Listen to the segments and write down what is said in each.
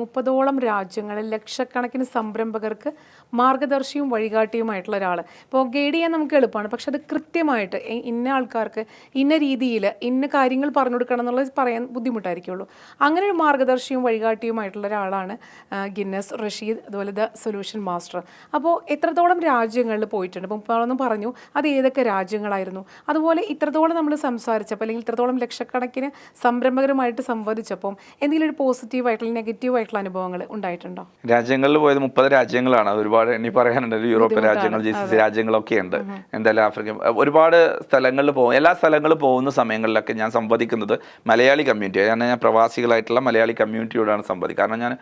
മുപ്പതോളം രാജ്യങ്ങളിൽ ലക്ഷക്കണക്കിന് സംരംഭകർക്ക് മാർഗദർശിയും വഴികാട്ടിയുമായിട്ടുള്ള ഒരാൾ ഇപ്പോൾ ഗൈഡ് ചെയ്യാൻ നമുക്ക് എളുപ്പമാണ്. പക്ഷെ അത് കൃത്യമായിട്ട് ഇന്ന ആൾക്കാർക്ക് ഇന്ന രീതിയിൽ ഇന്ന കാര്യങ്ങൾ പറഞ്ഞു കൊടുക്കണം എന്നുള്ളത് പറയാൻ ബുദ്ധിമുട്ടായിരിക്കുള്ളൂ. അങ്ങനെ ഒരു മാർഗദർശിയും വഴികാട്ടിയുമായിട്ടുള്ള ഒരാളാണ് ഗിന്നസ് റഷീദ് അതുപോലെ ദ സൊല്യൂഷൻ മാസ്റ്റർ. അപ്പോൾ എത്രത്തോളം രാജ്യങ്ങളിൽ പോയിട്ടുണ്ട്? ഇപ്പോഴൊന്നും പറഞ്ഞു അത് ഏതൊക്കെ രാജ്യങ്ങളായിരുന്നു? അതുപോലെ ഇത്രത്തോളം നമ്മൾ സംസാരിച്ചപ്പോൾ അല്ലെങ്കിൽ ഇത്രത്തോളം ലക്ഷക്കണക്കിന് സംരംഭകരുമായിട്ട് സംവദിച്ചപ്പം എന്തെങ്കിലും ഒരു പോസിറ്റീവായിട്ടുള്ള നെഗറ്റീവ് ആയിട്ടുള്ള അനുഭവങ്ങൾ ഉണ്ടായിട്ടുണ്ടോ? രാജ്യങ്ങളിൽ പോയത് മുപ്പത് രാജ്യങ്ങളാണ്. ഒരുപാട് എണ്ണി പറയാനുണ്ട്. യൂറോപ്യൻ രാജ്യങ്ങൾ ജി സി സി രാജ്യങ്ങളൊക്കെ ഉണ്ട്. എന്തായാലും ആഫ്രിക്ക ഒരുപാട് സ്ഥലങ്ങളിൽ പോകും. എല്ലാ സ്ഥലങ്ങളിൽ പോകുന്ന സമയങ്ങളിലൊക്കെ ഞാൻ സംവദിക്കുന്നത് മലയാളി കമ്മ്യൂണിറ്റി ഞാൻ ഞാൻ പ്രവാസികളായിട്ടുള്ള മലയാളി കമ്മ്യൂണിറ്റിയോടാണ് സംവദിക്കുക. കാരണം ഞാൻ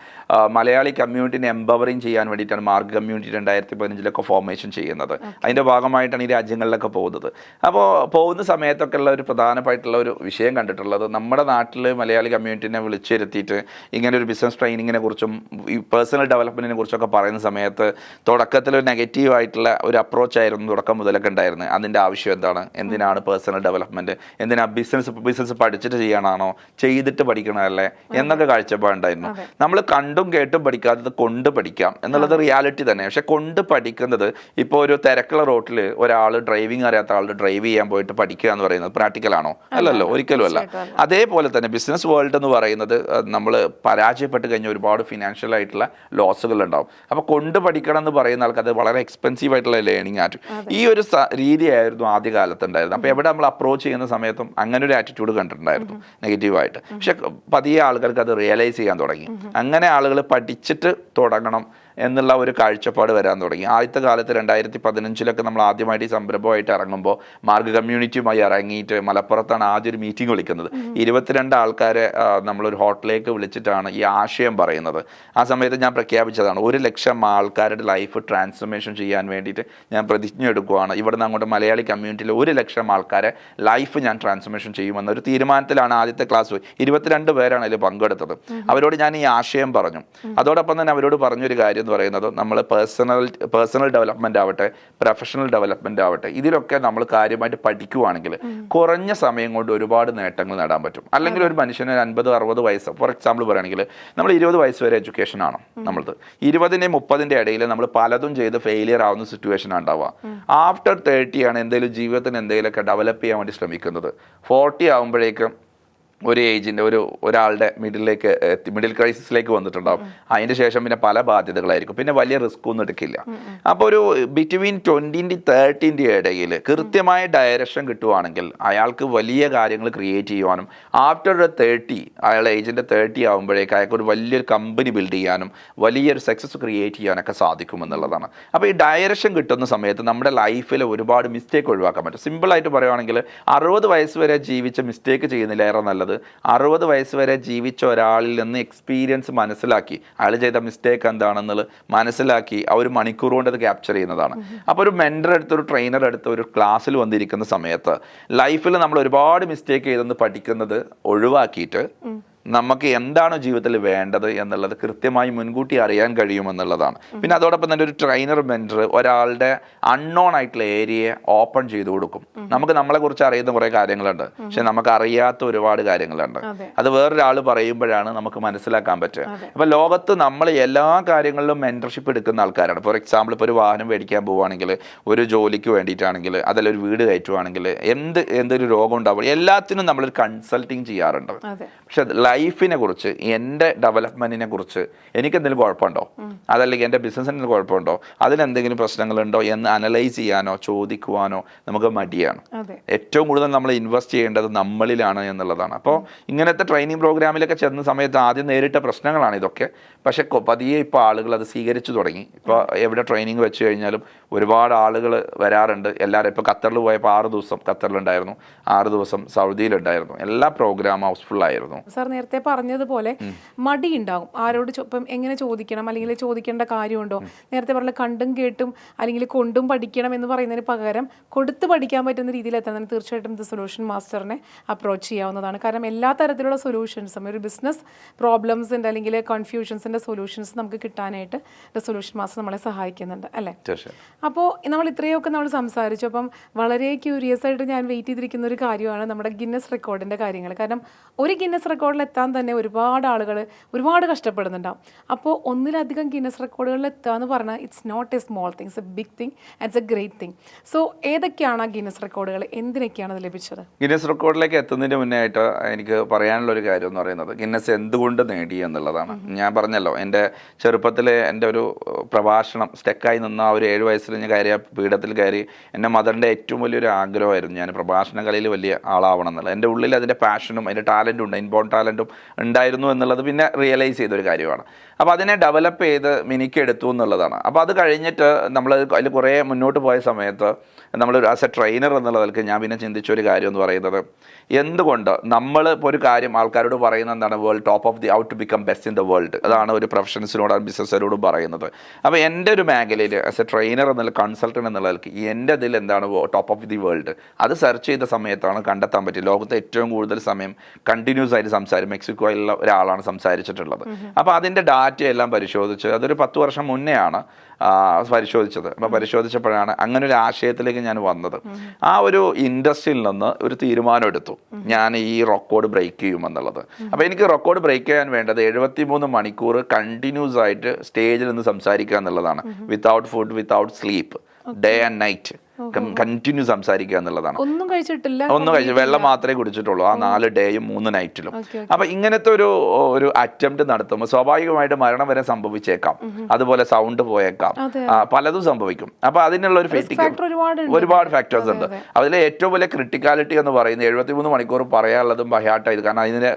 മലയാളി കമ്മ്യൂണിറ്റിനെ എംപവറിങ് ചെയ്യാൻ വേണ്ടിയിട്ടാണ് മാർഗ് കമ്മ്യൂണിറ്റി രണ്ടായിരത്തി പതിനഞ്ചിലൊക്കെ ഫോർമേഷൻ ചെയ്യുന്നത് അതിന്റെ ഭാഗമായിട്ടാണ് ഈ രാജ്യങ്ങളിലൊക്കെ പോകുന്നത്. അപ്പോൾ പോകുന്ന സമയത്തൊക്കെ ഉള്ള ഒരു പ്രധാനമായിട്ടുള്ള ഒരു വിഷയം കണ്ടിട്ടുള്ളത് നമ്മുടെ നാട്ടിൽ മലയാളി കമ്മ്യൂണിറ്റിനെ വിളിച്ചിരുത്തിയിട്ട് ഇങ്ങനെ ഒരു ബിസിനസ് ട്രെയിനിങ്ങിനെ കുറിച്ചും ഈ പേഴ്സണൽ ഡെവലപ്മെന്റിനെ കുറിച്ചൊക്കെ പറയുന്ന സമയത്ത് തുടക്കത്തിൽ ഒരു നെഗറ്റീവ് ആയിട്ടുള്ള ഒരു അപ്രോച്ച് ആയിരുന്നു തുടക്കം മുതലൊക്കെ ഉണ്ടായിരുന്നത്. അതിന്റെ ആവശ്യം എന്താണ്? എന്തിനാണ് പേഴ്സണൽ ഡെവലപ്മെന്റ് എന്തിനാ ബിസിനസ് ബിസിനസ് പഠിച്ചിട്ട് ചെയ്യണമാണോ ചെയ്തിട്ട് പഠിക്കണമല്ലേ എന്നൊക്കെ കാഴ്ചപ്പാടുണ്ടായിരുന്നു. നമ്മൾ കണ്ടും കേട്ടും പഠിക്കാത്തത് കൊണ്ട് പഠിക്കാം എന്നുള്ളത് റിയാലിറ്റി തന്നെ. പക്ഷെ കൊണ്ട് പഠിക്കുന്നത് ഇപ്പോൾ ഒരു തിരക്കുള്ള റോട്ടിൽ ഒരാൾ ഡ്രൈവിംഗ് അറിയാത്ത ആൾ ഡ്രൈവ് ചെയ്യാൻ പോയിട്ട് പഠിക്കുക എന്ന് പറയുന്നത് പ്രാക്ടിക്കൽ ആണോ? അല്ലല്ലോ ഒരിക്കലും അല്ല. അതേപോലെ തന്നെ ബിസിനസ് വേൾഡ് എന്ന് പറയുന്നത് നമ്മൾ പരാജയപ്പെട്ട് കഴിഞ്ഞാൽ ഒരുപാട് ഫിനാൻഷ്യൽ ആയിട്ടുള്ള ലോസുകൾ ഉണ്ടാവും. അപ്പോൾ കൊണ്ട് പഠിക്കണം എന്ന് പറയുന്ന ആൾക്ക് അത് വളരെ എക്സ്പെൻസീവ് ആയിട്ടുള്ള ലേണിംഗ് ആയിട്ട്. ഈ ഒരു രീതിയായിരുന്നു ആദ്യ കാലത്ത് ഉണ്ടായിരുന്നത് അപ്പോൾ എവിടെ നമ്മൾ അപ്രോച്ച് ചെയ്യുന്ന സമയത്തും അങ്ങനെ ഒരു ആറ്റിറ്റ്യൂഡ് കണ്ടിട്ടുണ്ടായിരുന്നു നെഗറ്റീവായിട്ട് പക്ഷെ പതിയെ ആളുകൾക്ക് അത് റിയലൈസ് ചെയ്യാൻ തുടങ്ങി. അങ്ങനെ ആളുകൾ പഠിച്ചിട്ട് തുടങ്ങണം. എന്നുള്ള ഒരു കാഴ്ചപ്പാട് വരാൻ തുടങ്ങി. ആദ്യത്തെ കാലത്ത് രണ്ടായിരത്തി പതിനഞ്ചിലൊക്കെ നമ്മൾ ആദ്യമായിട്ട് ഈ സംരംഭമായിട്ട് ഇറങ്ങുമ്പോൾ മാർഗ കമ്മ്യൂണിറ്റിയുമായി ഇറങ്ങിയിട്ട് മലപ്പുറത്താണ് ആദ്യം ഒരു മീറ്റിംഗ് വിളിക്കുന്നത്. ഇരുപത്തിരണ്ട് ആൾക്കാരെ നമ്മളൊരു ഹോട്ടലിലേക്ക് വിളിച്ചിട്ടാണ് ഈ ആശയം പറയുന്നത്. ആ സമയത്ത് ഞാൻ പ്രഖ്യാപിച്ചതാണ് ഒരു ലക്ഷം ആൾക്കാരുടെ ലൈഫ് ട്രാൻസ്ഫർമേഷൻ ചെയ്യാൻ വേണ്ടിയിട്ട് ഞാൻ പ്രതിജ്ഞ എടുക്കുകയാണ് ഇവിടുന്ന് അങ്ങോട്ട് മലയാളി കമ്മ്യൂണിറ്റിയിൽ ഒരു ലക്ഷം ആൾക്കാരെ ലൈഫ് ഞാൻ ട്രാൻസ്ഫർമേഷൻ ചെയ്യുമെന്ന ഒരു തീരുമാനത്തിലാണ് ആദ്യത്തെ ക്ലാസ് ഇരുപത്തിരണ്ട് പേരാണ് അതിൽ പങ്കെടുത്തത്. അവരോട് ഞാൻ ഈ ആശയം പറഞ്ഞു. അതോടൊപ്പം തന്നെ അവരോട് പറഞ്ഞൊരു കാര്യം എന്ന് പറയുന്നത് നമ്മൾ പേഴ്സണൽ പേഴ്സണൽ ഡെവലപ്മെന്റ് ആവട്ടെ പ്രൊഫഷണൽ ഡെവലപ്മെന്റ് ആവട്ടെ ഇതിലൊക്കെ നമ്മൾ കാര്യമായിട്ട് പഠിക്കുവാണെങ്കിൽ കുറഞ്ഞ സമയം കൊണ്ട് ഒരുപാട് നേട്ടങ്ങൾ നേടാൻ പറ്റും. അല്ലെങ്കിൽ ഒരു മനുഷ്യന് അൻപത് അറുപത് വയസ്സ് ഫോർ എക്സാമ്പിൾ പറയുകയാണെങ്കിൽ നമ്മൾ ഇരുപത് വയസ്സ് വരെ എഡ്യൂക്കേഷൻ ആണ് നമ്മളത്. ഇരുപതിന്റെയും മുപ്പതിന്റെ ഇടയിൽ നമ്മൾ പലതും ചെയ്ത് ഫെയിലിയർ ആവുന്ന സിറ്റുവേഷൻ ഉണ്ടാവുക. ആഫ്റ്റർ തേർട്ടിയാണ് എന്തെങ്കിലും ജീവിതത്തിന് എന്തെങ്കിലുമൊക്കെ ഡെവലപ്പ് ചെയ്യാൻ വേണ്ടി ശ്രമിക്കുന്നത്. ഫോർട്ടി ആകുമ്പോഴേക്കും ഒരു ഏജിന്റെ ഒരു ഒരാളുടെ മിഡിലേക്ക് എത്തി മിഡിൽ ക്രൈസിസിലേക്ക് വന്നിട്ടുണ്ടാവും. അതിന് ശേഷം പിന്നെ പല ബാധ്യതകളായിരിക്കും. പിന്നെ വലിയ റിസ്ക് ഒന്നും എടുക്കില്ല. അപ്പോൾ ഒരു ബിറ്റ്വീൻ ട്വന്റിന്റെ തേർട്ടീന്റെ ഇടയിൽ കൃത്യമായ ഡയറക്ഷൻ കിട്ടുവാണെങ്കിൽ അയാൾക്ക് വലിയ കാര്യങ്ങൾ ക്രിയേറ്റ് ചെയ്യുവാനും ആഫ്റ്റർ ഒരു തേർട്ടി അയാളുടെ ഏജിന്റെ തേർട്ടി ആകുമ്പോഴേക്ക് അയാൾക്ക് ഒരു വലിയൊരു കമ്പനി ബിൽഡ് ചെയ്യാനും വലിയൊരു സക്സസ് ക്രിയേറ്റ് ചെയ്യാനൊക്കെ സാധിക്കുമെന്നുള്ളതാണ് അപ്പോൾ ഈ ഡയറക്ഷൻ കിട്ടുന്ന സമയത്ത് നമ്മുടെ ലൈഫിൽ ഒരുപാട് മിസ്റ്റേക്ക് ഒഴിവാക്കാൻ പറ്റും. സിമ്പിളായിട്ട് പറയുവാണെങ്കിൽ അറുപത് വയസ്സ് വരെ ജീവിച്ച മിസ്റ്റേക്ക് ചെയ്യുന്നില്ല ഏറെ നല്ലത് അറുപത് വയസ്സ് വരെ ജീവിച്ച ഒരാളിൽ നിന്ന് എക്സ്പീരിയൻസ് മനസ്സിലാക്കി. അയാൾ ചെയ്ത മിസ്റ്റേക്ക് എന്താണെന്നുള്ളത് മനസ്സിലാക്കി ആ ഒരു മണിക്കൂർ കൊണ്ട് അത് ക്യാപ്ചർ ചെയ്യുന്നതാണ്. അപ്പോൾ ഒരു മെന്റർ എടുത്ത് ഒരു ട്രെയിനർ എടുത്ത് ഒരു ക്ലാസ്സിൽ വന്നിരിക്കുന്ന സമയത്ത് ലൈഫിൽ നമ്മൾ ഒരുപാട് മിസ്റ്റേക്ക് ചെയ്തെന്ന് പഠിക്കുന്നത് ഒഴിവാക്കിയിട്ട് നമുക്ക് എന്താണ് ജീവിതത്തിൽ വേണ്ടത് എന്നുള്ളത് കൃത്യമായി മുൻകൂട്ടി അറിയാൻ കഴിയുമെന്നുള്ളതാണ്. പിന്നെ അതോടൊപ്പം തന്നെ ഒരു ട്രെയിനർ മെന്റർ ഒരാളുടെ അൺനോൺ ആയിട്ടുള്ള ഏരിയയെ ഓപ്പൺ ചെയ്തു കൊടുക്കും. നമുക്ക് നമ്മളെ കുറിച്ച് അറിയുന്ന കുറേ കാര്യങ്ങളുണ്ട്. പക്ഷെ നമുക്ക് അറിയാത്ത ഒരുപാട് കാര്യങ്ങളുണ്ട്. അതെ. വേറൊരാൾ പറയുമ്പോഴാണ് നമുക്ക് മനസ്സിലാക്കാൻ പറ്റുക. അപ്പൊ ലോകത്ത് നമ്മൾ എല്ലാ കാര്യങ്ങളിലും മെന്റർഷിപ്പ് എടുക്കുന്ന ആൾക്കാരാണ്. ഫോർ എക്സാമ്പിൾ ഇപ്പോൾ ഒരു വാഹനം മേടിക്കാൻ പോവുകയാണെങ്കിൽ ഒരു ജോലിക്ക് വേണ്ടിയിട്ടാണെങ്കിൽ അതല്ല ഒരു വീട് കയറ്റുവാണെങ്കിൽ എന്ത് എന്തൊരു രോഗം ഉണ്ടാവുക എല്ലാത്തിനും നമ്മളൊരു കൺസൾട്ടിങ് ചെയ്യാറുണ്ട്. പക്ഷെ ലൈഫിനെ കുറിച്ച് എന്റെ ഡെവലപ്മെന്റിനെ കുറിച്ച് എനിക്ക് എന്തെങ്കിലും കുഴപ്പമുണ്ടോ? അതല്ലെങ്കിൽ എന്റെ ബിസിനസ്സിന് എന്തെങ്കിലും കുഴപ്പമുണ്ടോ? അതിലെന്തെങ്കിലും പ്രശ്നങ്ങളുണ്ടോ എന്ന് അനലൈസ് ചെയ്യാനോ ചോദിക്കുവാനോ നമുക്ക് മടിയാണ്. ഏറ്റവും കൂടുതൽ നമ്മൾ ഇൻവെസ്റ്റ് ചെയ്യേണ്ടത് നമ്മളിലാണ് എന്നുള്ളതാണ്. അപ്പോൾ ഇങ്ങനത്തെ ട്രെയിനിങ് പ്രോഗ്രാമിലൊക്കെ ചെന്ന സമയത്ത് ആദ്യം നേരിട്ട പ്രശ്നങ്ങളാണ് ഇതൊക്കെ. പക്ഷെ പതിയെ ഇപ്പോൾ ആളുകൾ അത് സ്വീകരിച്ചു തുടങ്ങി. ഇപ്പോൾ എവിടെ ട്രെയിനിങ് വെച്ച് കഴിഞ്ഞാലും ഒരുപാട് ആളുകൾ വരാറുണ്ട്. എല്ലാവരും ഇപ്പോൾ ഖത്തറിൽ പോയപ്പോൾ ആറ് ദിവസം ഖത്തറിലുണ്ടായിരുന്നു. ആറ് ദിവസം സൗദിയിലുണ്ടായിരുന്നു. എല്ലാ പ്രോഗ്രാം ഹൗസ്ഫുൾ ആയിരുന്നു. സാർ നേരത്തെ പറഞ്ഞതുപോലെ മടി ഉണ്ടാകും ആരോട് ഇപ്പം എങ്ങനെ ചോദിക്കണം? അല്ലെങ്കിൽ ചോദിക്കേണ്ട കാര്യമുണ്ടോ? നേരത്തെ പറഞ്ഞ കണ്ടും കേട്ടും അല്ലെങ്കിൽ കൊണ്ടും പഠിക്കണം എന്ന് പറയുന്നതിന് പകരം കൊടുത്ത് പഠിക്കാൻ പറ്റുന്ന രീതിയിൽ എത്താൻ തീർച്ചയായിട്ടും ഇത് സൊല്യൂഷൻ മാസ്റ്ററിനെ അപ്രോച്ച് ചെയ്യാവുന്നതാണ്. കാരണം എല്ലാ തരത്തിലുള്ള സൊല്യൂഷൻസും ഒരു ബിസിനസ് പ്രോബ്ലംസിന്റെ അല്ലെങ്കിൽ കൺഫ്യൂഷൻസിന്റെ സൊല്യൂഷൻസ് നമുക്ക് കിട്ടാനായിട്ട് ദ സൊല്യൂഷൻ മാസ്റ്റർ നമ്മളെ സഹായിക്കുന്നുണ്ട്. അല്ലേ? അപ്പോൾ നമ്മൾ ഇത്രയൊക്കെ നമ്മൾ സംസാരിച്ചു. അപ്പം വളരെ ക്യൂരിയസ് ആയിട്ട് ഞാൻ വെയിറ്റ് ചെയ്തിരിക്കുന്ന ഒരു കാര്യമാണ് നമ്മുടെ ഗിന്നസ് റെക്കോർഡിന്റെ കാര്യങ്ങൾ. കാരണം ഒരു ഗിന്നസ് റെക്കോർഡിൽ എത്താൻ തന്നെ ഒരുപാട് ആളുകൾ ഒരുപാട് കഷ്ടപ്പെടുന്നുണ്ടാവും. അപ്പോൾ ഒന്നിലധികം ഗിന്നസ് റെക്കോർഡുകളിൽ എത്തുക എന്ന് പറഞ്ഞാൽ it's not a small thing it's a big thing it's a great thing so ഏതൊക്കെയാണ് ആ ഗിന്നസ് റെക്കോർഡുകൾ എന്തിനൊക്കെയാണ് അത് ലഭിച്ചത്? ഗിന്നസ് റെക്കോർഡിലേക്ക് എത്തുന്നതിന് മുന്നേ ആയിട്ട് എനിക്ക് പറയാനുള്ള ഒരു കാര്യം എന്ന് പറയുന്നത് ഗിന്നസ് എന്തുകൊണ്ട് നേടി എന്നുള്ളതാണ്. ഞാൻ പറഞ്ഞല്ലോ എന്റെ ചെറുപ്പത്തിലെ എന്റെ ഒരു പ്രഭാഷണം സ്റ്റെക്കായി നിന്ന ആ ഒരു ഏഴ് വയസ്സിൽ ഞാൻ കയറിയ പീഠത്തിൽ കയറി എന്റെ മദറിന്റെ ഏറ്റവും വലിയൊരു ആഗ്രഹമായിരുന്നു. ഞാൻ പ്രഭാഷണ കലയിൽ വലിയ ആളാവണം എന്നുള്ളത് എന്റെ ഉള്ളിൽ അതിന്റെ പാഷനും അതിന്റെ ടാലന്റും ഉണ്ട്. ഇൻബോൺ ടാലന്റും ഉണ്ടായിരുന്നു എന്നുള്ളത് പിന്നെ റിയലൈസ് ചെയ്തൊരു കാര്യമാണ്. അപ്പോൾ അതിനെ ഡെവലപ്പ് ചെയ്ത് മിനിക്കെടുത്തു എന്നുള്ളതാണ്. അപ്പോൾ അത് കഴിഞ്ഞിട്ട് നമ്മൾ അതിൽ കുറേ മുന്നോട്ട് പോയ സമയത്ത് നമ്മളൊരു ആസ് എ ട്രെയിനർ എന്നുള്ള നിലയ്ക്ക് ഞാൻ പിന്നെ ചിന്തിച്ച ഒരു കാര്യം എന്ന് പറയുന്നത് എന്തുകൊണ്ട് നമ്മൾ ഇപ്പോൾ ഒരു കാര്യം ആൾക്കാരോട് പറയുന്നത് എന്താണ് world top of the out to become best in the world അതാണ് ഒരു പ്രൊഫഷൻസിനോട് ബിസിനസ്സിനോടും പറയുന്നത്. അപ്പോൾ എന്റെ ഒരു മേഖലയിൽ ആസ് എ ട്രെയിനർ എന്നുള്ള കൺസൾട്ടന്റ് എന്നുള്ള നിലയ്ക്ക് എന്റെ ഇതിൽ എന്താണ് ടോപ്പ് ഓഫ് ദി വേൾഡ് അത് സെർച്ച് ചെയ്ത സമയത്താണ് കണ്ടെത്താൻ പറ്റിയത് ലോകത്തെ ഏറ്റവും കൂടുതൽ സമയം കണ്ടിന്യൂസ് ആയിട്ട് സംസാരം മെക്സിക്കോയിലുള്ള ഒരാളാണ് സംസാരിച്ചിട്ടുള്ളത്. അപ്പോൾ അതിന്റെ ഡാറ്റ എല്ലാം പരിശോധിച്ച് അതൊരു പത്ത് വർഷം മുന്നേ ആണ് ആ, പരിശോധിച്ചത്. അപ്പോൾ പരിശോധിച്ചപ്പോഴാണ് അങ്ങനെ ഒരു ആശയത്തിലേക്ക് ഞാൻ വന്നത്. ആ ഒരു ഇൻഡസ്ട്രിയിൽ നിന്ന് ഒരു തീരുമാനം എടുത്തു ഞാൻ ഈ റെക്കോർഡ് ബ്രേക്ക് ചെയ്യുമെന്നുള്ളത്. അപ്പോൾ എനിക്ക് റെക്കോർഡ് ബ്രേക്ക് ചെയ്യാൻ വേണ്ടത് എഴുപത്തി മൂന്ന് മണിക്കൂർ കണ്ടിന്യൂസ് ആയിട്ട് സ്റ്റേജിൽ നിന്ന് സംസാരിക്കുക എന്നുള്ളതാണ്. Without food without sleep day and night continue സംസാരിക്കുക എന്നുള്ളതാണ്. ഒന്നും കഴിച്ചിട്ടില്ല. ഒന്നും കഴിച്ചു വെള്ളം മാത്രമേ കുടിച്ചിട്ടുള്ളൂ. ആ നാല് ഡേയും മൂന്ന് നൈറ്റിലും. അപ്പൊ ഇങ്ങനത്തെ ഒരു ഒരു അറ്റംപ്റ്റ് നടത്തുമ്പോൾ സ്വാഭാവികമായിട്ട് മരണം വരെ സംഭവിച്ചേക്കാം. അതുപോലെ സൗണ്ട് പോയേക്കാം. പലതും സംഭവിക്കും. അപ്പൊ അതിനുള്ള ഒരു ഒരുപാട് ഫാക്ടേഴ്സ് ഉണ്ട്. അതിലെ ഏറ്റവും വലിയ ക്രിട്ടിക്കാലിറ്റി എന്ന് പറയുന്നത് എഴുപത്തിമൂന്ന് മണിക്കൂർ പറയാനുള്ളതും ബൈഹാർട്ട് ആയത്. കാരണം അതിന്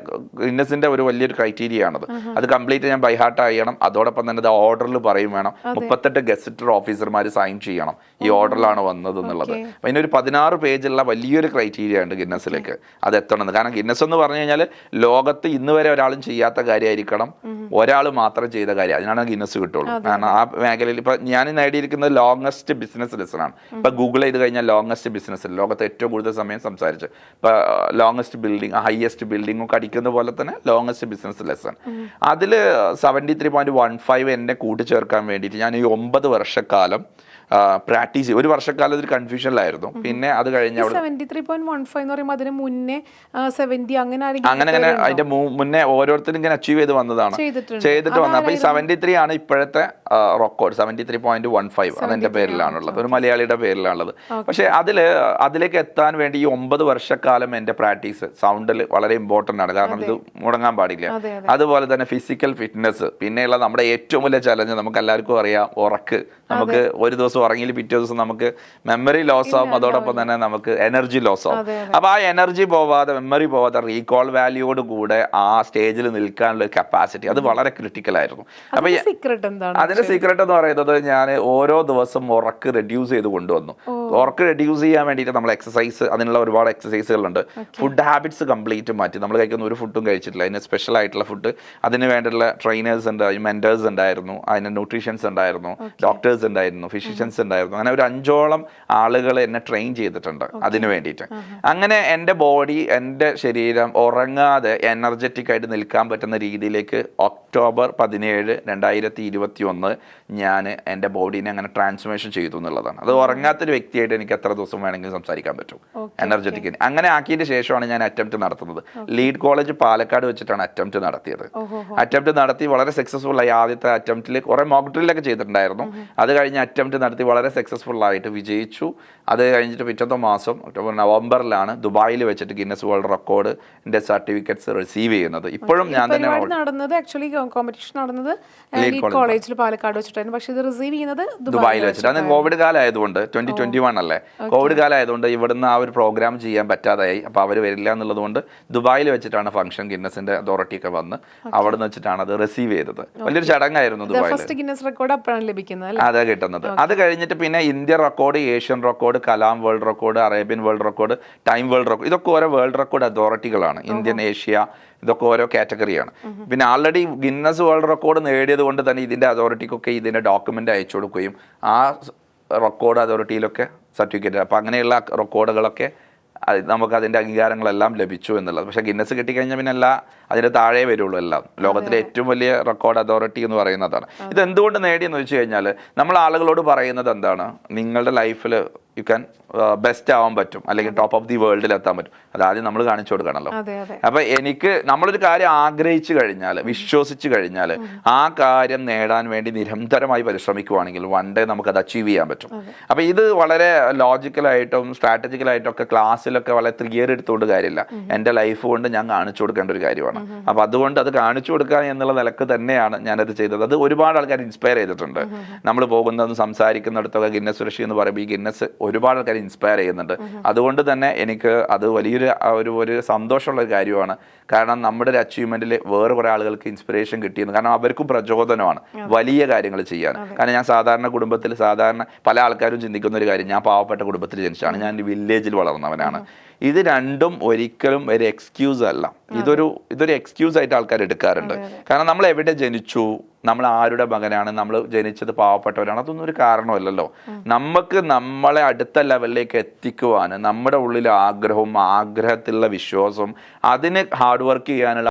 ഇന്നസിന്റെ ഒരു വലിയൊരു ക്രൈറ്റീരിയ ആണത്. അത് കംപ്ലീറ്റ് ഞാൻ ബൈഹാർട്ട് ചെയ്യണം. അതോടൊപ്പം തന്നെ അത് ഓർഡറിൽ പറയും വേണം. മുപ്പത്തെട്ട് ഗസറ്റർ ഓഫീസർമാർ സൈൻ ചെയ്യണം. ഈ ഓർഡറിലാണ് വന്നത്. എന്നുള്ളത്. അതിന് അതിനൊരു പതിനാറ് പേജുള്ള വലിയൊരു ക്രൈറ്റീരിയ ഉണ്ട് ഗിന്നസിലേക്ക് അത് എത്തണമെന്ന് കാരണം ഗിന്നസ് എന്ന് പറഞ്ഞു കഴിഞ്ഞാൽ ലോകത്ത് ഇന്ന് വരെ ഒരാളും ചെയ്യാത്ത കാര്യമായിരിക്കണം ഒരാൾ മാത്രം ചെയ്ത കാര്യം. അതിനാണ് ഗിന്നസ് കിട്ടുള്ളൂ. കാരണം ആ മേഖലയിൽ ഇപ്പൊ ഞാൻ നേടിയിരിക്കുന്നത് ലോങ്ങസ്റ്റ് ബിസിനസ് ലെസൺ ആണ്. ഇപ്പൊ ഗൂഗിൾ ചെയ്ത് കഴിഞ്ഞാൽ ലോങ്ങസ്റ്റ് ബിസിനസ് ലോകത്ത് ഏറ്റവും കൂടുതൽ സമയം സംസാരിച്ച്. ഇപ്പൊ ലോങ്ങസ്റ്റ് ബിൽഡിംഗ് ഹയസ്റ്റ് ബിൽഡിംഗ് ഒക്കെ അടിക്കുന്ന പോലെ തന്നെ ലോങ്ങസ്റ്റ് ബിസിനസ് ലെസൺ അതിൽ seventy three point one five എന്നെ കൂട്ടിച്ചേർക്കാൻ വേണ്ടിയിട്ട് ഞാൻ ഈ ഒമ്പത് വർഷക്കാലം പ്രാക്ടീസ് ഒരു വർഷക്കാലം ഒരു കൺഫ്യൂഷനിലായിരുന്നു പിന്നെ അത് കഴിഞ്ഞ് അതിന് മുന്നേ അങ്ങനെ അങ്ങനെ അതിന്റെ മുന്നേ ഓരോരുത്തരും ഇങ്ങനെ അച്ചീവ് ചെയ്ത് വന്നതാണ്. ചെയ്തിട്ട് വന്നത് അപ്പൊ ഈ സെവന്റി ത്രീ ആണ് ഇപ്പോഴത്തെ record seventy three point one five അതെന്റെ പേരിലാണുള്ളത്. ഒരു മലയാളിയുടെ പേരിലാണുള്ളത്. പക്ഷെ അതിൽ അതിലേക്ക് എത്താൻ വേണ്ടി ഈ ഒമ്പത് വർഷക്കാലം എന്റെ പ്രാക്ടീസ് സൗണ്ടിൽ വളരെ ഇമ്പോർട്ടന്റ് ആണ്. കാരണം ഇത് മുടങ്ങാൻ പാടില്ല. അതുപോലെ തന്നെ ഫിസിക്കൽ ഫിറ്റ്നസ് പിന്നെയുള്ള നമ്മുടെ ഏറ്റവും വലിയ ചലഞ്ച് നമുക്ക് എല്ലാവർക്കും അറിയാം. ഉറക്ക്. നമുക്ക് ഒരു ദിവസം ഉറങ്ങിയിൽ പിറ്റേ ദിവസം നമുക്ക് മെമ്മറി ലോസ് ആവും. അതോടൊപ്പം തന്നെ നമുക്ക് എനർജി ലോസ് ആവും. അപ്പോൾ അപ്പൊ ആ എനർജി പോവാതെ മെമ്മറി പോവാതെ റീകോൾ വാല്യൂയോട് കൂടെ ആ സ്റ്റേജിൽ നിൽക്കാനുള്ള കപ്പാസിറ്റി അത് വളരെ ക്രിട്ടിക്കൽ ആയിരുന്നു. അപ്പൊ സീക്രട്ട് എന്താണ്? അതിന്റെ സീക്രട്ട് എന്ന് പറയുന്നത് ഞാൻ ഓരോ ദിവസം ഉറക്ക് റെഡ്യൂസ് ചെയ്ത് കൊണ്ടുവന്നു. ഉറക്ക് റെഡ്യൂസ് ചെയ്യാൻ വേണ്ടിയിട്ട് നമ്മൾ എക്സസൈസ് അതിനുള്ള ഒരുപാട് എക്സസൈസുകളുണ്ട് ഫുഡ് ഹാബിറ്റ്സ് കംപ്ലീറ്റ് മാറ്റി. നമ്മൾ കഴിക്കുന്ന ഒരു ഫുഡും കഴിച്ചിട്ടില്ല. അതിന് സ്പെഷ്യൽ ആയിട്ടുള്ള ഫുഡ് അതിന് വേണ്ടിയുള്ള ട്രെയിനേഴ്സ് ഉണ്ട് മെന്റേഴ്സ് ഉണ്ടായിരുന്നു അതിന് ന്യൂട്രീഷ്യൻസ് ഉണ്ടായിരുന്നു ഡോക്ടേഴ്സ് ഉണ്ടായിരുന്നു ഫിസിഷ്യൻസ് ഉണ്ടായിരുന്നു. അങ്ങനെ ഒരു അഞ്ചോളം ആളുകൾ എന്നെ ട്രെയിൻ ചെയ്തിട്ടുണ്ട് അതിന് വേണ്ടിയിട്ട്. അങ്ങനെ എന്റെ ബോഡി എന്റെ ശരീരം ഉറങ്ങാതെ എനർജറ്റിക് ആയിട്ട് നിൽക്കാൻ പറ്റുന്ന രീതിയിലേക്ക് ഒക്ടോബർ പതിനേഴ് രണ്ടായിരത്തി ഇരുപത്തി ഒന്ന് ഞാൻ എന്റെ ബോഡീനെ അങ്ങനെ ട്രാൻസ്ഫോർമേഷൻ ചെയ്തു എന്നുള്ളതാണ്. അത് ഉറങ്ങാത്തൊരു വ്യക്തിയായിട്ട് എനിക്ക് എത്ര ദിവസം വേണമെങ്കിലും സംസാരിക്കാൻ പറ്റും. എനർജറ്റിക് അങ്ങനെ ആക്കിയതിന് ശേഷമാണ് ഞാൻ അറ്റംപ്റ്റ് നടത്തുന്നത്. ലീഡ് കോളേജ് പാലക്കാട് വെച്ചിട്ടാണ് അറ്റംപ്റ്റ് നടത്തിയത്. അറ്റംപ്റ്റ് നടത്തി വളരെ സക്സസ്ഫുൾ ആയി ആദ്യത്തെ അറ്റംപ്റ്റിൽ കുറെ മോക്ക് ഡ്രില്ലൊക്കെ ചെയ്തിട്ടുണ്ടായിരുന്നു. അത് കഴിഞ്ഞ് അറ്റംപ്റ്റ് നടത്തി വളരെ സക്സസ്ഫുൾ ആയിട്ട് വിജയിച്ചു. അത് കഴിഞ്ഞിട്ട് പിറ്റത്തെ മാസം ഒക്ടോബർ നവംബറിലാണ് ദുബായിൽ വെച്ചിട്ട് ഗിന്നസ് വേൾഡ് റെക്കോർഡ് എന്റെ സർട്ടിഫിക്കറ്റ്സ് റിസീവ് ചെയ്യുന്നത്. ഇപ്പോഴും ഞാൻ തന്നെ നടന്നത് ആക്ച്വലി കോമ്പറ്റീഷൻ നടന്നത് കോളേജിൽ പാലക്കാട് വെച്ചിട്ടാണ് പക്ഷേ ഇത് റിസീവ് ചെയ്യുന്നത് ദുബായിൽ വെച്ചിട്ട്. അന്ന് കോവിഡ് കാലമായതുകൊണ്ട് ട്വന്റി ട്വന്റി വൺ അല്ലേ? കോവിഡ് കാലമായതുകൊണ്ട് ഇവിടുന്ന് ആ ഒരു പ്രോഗ്രാം ചെയ്യാൻ പറ്റാതായി അപ്പോൾ അവർ വരില്ല എന്നുള്ളത് കൊണ്ട് ദുബായിൽ വെച്ചിട്ടാണ് ഫംഗ്ഷൻ ഗിന്നസിന്റെ അതോറിറ്റി ഒക്കെ വന്ന് അവിടെ നിന്ന് വെച്ചിട്ടാണ് അത് റിസീവ് ചെയ്തത്. വലിയൊരു ചടങ്ങായിരുന്നു ദുബായിൽ ഗിന്നസ് റെക്കോർഡ് അപ്പോഴാണ് ലഭിക്കുന്നത് അതാ കിട്ടുന്നത്. അത് കഴിഞ്ഞിട്ട് പിന്നെ India record Asian record Kalam world record Arabian world record time world record ഇതൊക്കെ ഓരോ വേൾഡ് റെക്കോർഡ് അതോറിറ്റികളാണ് ഇന്ത്യൻ ഏഷ്യ ഇതൊക്കെ ഓരോ കാറ്റഗറിയാണ് പിന്നെ ആൾറെഡി ഗിന്നസ് വേൾഡ് റെക്കോർഡ് നേടിയത് കൊണ്ട് തന്നെ ഇതിന്റെ അതോറിറ്റിക്കൊക്കെ ഇതിന്റെ ഡോക്യുമെന്റ് അയച്ചു കൊടുക്കുകയും ആ റെക്കോർഡ് അതോറിറ്റിയിലൊക്കെ സർട്ടിഫിക്കറ്റ് അപ്പം അങ്ങനെയുള്ള റെക്കോർഡുകളൊക്കെ നമുക്ക് അതിന്റെ അംഗീകാരങ്ങളെല്ലാം ലഭിച്ചു എന്നുള്ളത്. പക്ഷേ ഗിന്നസ് കിട്ടിക്കഴിഞ്ഞാൽ പിന്നെ എല്ലാ അതിന്റെ താഴെ വരുള്ളൂ എല്ലാം. ലോകത്തിലെ ഏറ്റവും വലിയ റെക്കോർഡ് അതോറിറ്റി എന്ന് പറയുന്നതാണ്. ഇത് എന്തുകൊണ്ട് നേടിയെന്ന് വെച്ച് കഴിഞ്ഞാൽ നമ്മൾ ആളുകളോട് പറയുന്നത് എന്താണ്? നിങ്ങളുടെ ലൈഫിൽ യു ക്യാൻ ബെസ്റ്റ് ആവാൻ പറ്റും. അല്ലെങ്കിൽ ടോപ്പ് ഓഫ് ദി വേൾഡിൽ എത്താൻ പറ്റും. അത് ആദ്യം നമ്മൾ കാണിച്ചു കൊടുക്കണമല്ലോ അപ്പൊ എനിക്ക് നമ്മളൊരു കാര്യം ആഗ്രഹിച്ചു കഴിഞ്ഞാൽ വിശ്വസിച്ചു കഴിഞ്ഞാൽ ആ കാര്യം നേടാൻ വേണ്ടി നിരന്തരമായി പരിശ്രമിക്കുവാണെങ്കിൽ വൺ ഡേ നമുക്ക് അത് അച്ചീവ് ചെയ്യാൻ പറ്റും. അപ്പൊ ഇത് വളരെ ലോജിക്കലായിട്ടും സ്ട്രാറ്റജിക്കലായിട്ടും ഒക്കെ ക്ലാസ്സിലൊക്കെ വളരെ ക്ലിയർ എടുത്തുകൊണ്ട് കാര്യമില്ല. എന്റെ ലൈഫ് കൊണ്ട് ഞാൻ കാണിച്ചു കൊടുക്കേണ്ട ഒരു കാര്യമാണ്. അപ്പൊ അതുകൊണ്ട് അത് കാണിച്ചു കൊടുക്കുക എന്നുള്ള നിലയ്ക്ക് തന്നെയാണ് ഞാനത് ചെയ്തത്. അത് ഒരുപാട് ആൾക്കാർ ഇൻസ്പയർ ചെയ്തിട്ടുണ്ട്. നമ്മൾ പോകുന്നതും സംസാരിക്കുന്നിടത്തൊക്കെ ഗിന്നസ് സുരക്ഷി എന്ന് പറയുമ്പോൾ ഈ ഗിന്നസ് ഒരുപാട് ആൾക്കാർ ഇൻസ്പയർ ചെയ്യുന്നുണ്ട്. അതുകൊണ്ട് തന്നെ എനിക്ക് അത് വലിയൊരു ഒരു ഒരു സന്തോഷമുള്ള ഒരു കാര്യമാണ്. കാരണം നമ്മുടെ ഒരു അച്ചീവ്മെന്റിൽ വേറെ കുറെ ആളുകൾക്ക് ഇൻസ്പിറേഷൻ കിട്ടിയെന്ന്. കാരണം അവർക്കും പ്രചോദനമാണ് വലിയ കാര്യങ്ങൾ ചെയ്യാൻ. കാരണം ഞാൻ സാധാരണ കുടുംബത്തിൽ സാധാരണ പല ആൾക്കാരും ചിന്തിക്കുന്ന ഒരു കാര്യം ഞാൻ പാവപ്പെട്ട കുടുംബത്തിൽ ജനിച്ചാണ് ഞാൻ വില്ലേജിൽ വളർന്നവനാണ്. ഇത് രണ്ടും ഒരിക്കലും ഒരു എക്സ്ക്യൂസ് അല്ല. ഇതൊരു ഇതൊരു എക്സ്ക്യൂസ് ആയിട്ട് ആൾക്കാർ എടുക്കാറുണ്ട്. കാരണം നമ്മൾ എവിടെ ജനിച്ചു നമ്മൾ ആരുടെ മകനാണ് നമ്മൾ ജനിച്ചത് പാവപ്പെട്ടവരാണ് അതൊന്നും ഒരു കാരണമല്ലല്ലോ. നമുക്ക് നമ്മളെ അടുത്ത ലെവലിലേക്ക് എത്തിക്കുവാൻ നമ്മുടെ ഉള്ളിൽ ആഗ്രഹവും ആഗ്രഹത്തിലുള്ള വിശ്വാസവും അതിന് ഹാർഡ് വർക്ക് ചെയ്യാനുള്ള